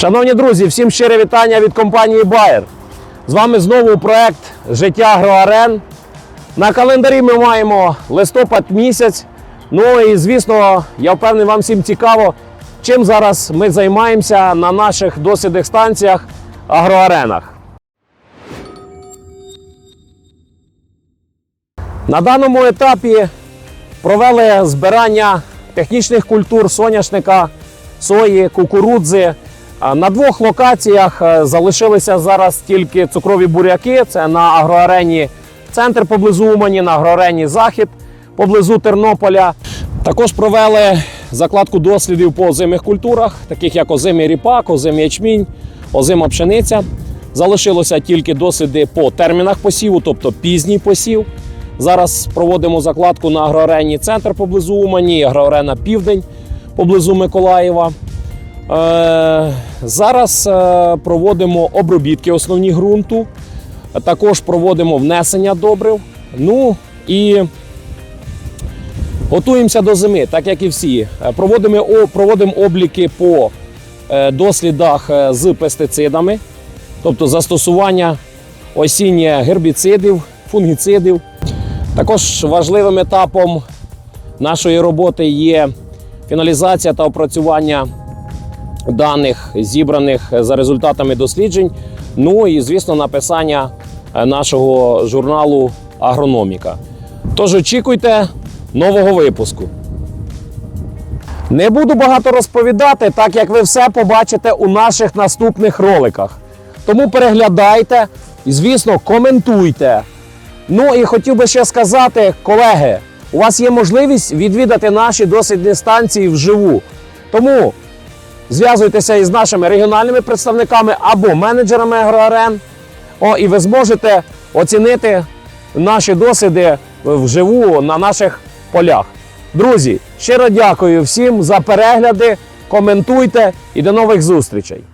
Шановні друзі, всім щире вітання від компанії Bayer. З вами знову проект Життя Агроарен. На календарі ми маємо листопад місяць. Ну і звісно, я впевнений, вам всім цікаво, чим зараз ми займаємося на наших дослідних станціях агроаренах. На даному етапі провели збирання технічних культур соняшника, сої, кукурудзи. На двох локаціях е, залишилися зараз тільки цукрові буряки. Це на агроарені центр поблизу Умані, на агроарені Захід поблизу Тернополя. Також провели закладку дослідів по озимих культурах, таких як озимий ріпак, озимий ячмінь, озима пшениця. Залишилося тільки досліди по термінах посіву, тобто пізній посів. Зараз проводимо закладку на агроарені центр поблизу Умані, агроарена Південь поблизу Миколаєва. Е, зараз е, проводимо обробітки основні ґрунту, також проводимо внесення добрив. Ну і готуємося до зими, так як і всі. Е, Проводимо, проводимо обліки по дослідах з пестицидами, тобто застосування осіннє гербіцидів, фунгіцидів. Також важливим етапом нашої роботи є фіналізація та опрацювання даних, зібраних за результатами досліджень. Ну і, звісно, написання е, нашого журналу Агрономіка. Тож очікуйте нового випуску. Не буду багато розповідати, так як ви все побачите у наших наступних роликах. Тому переглядайте і, звісно, коментуйте. Ну і хотів би ще сказати, колеги, у вас є можливість відвідати наші дослідні станції вживу. Тому зв'язуйтеся із нашими регіональними представниками або менеджерами агроарен. О, і ви зможете оцінити наші досвіди вживу на наших полях. Друзі, щиро дякую всім за перегляди. Коментуйте і до нових зустрічей.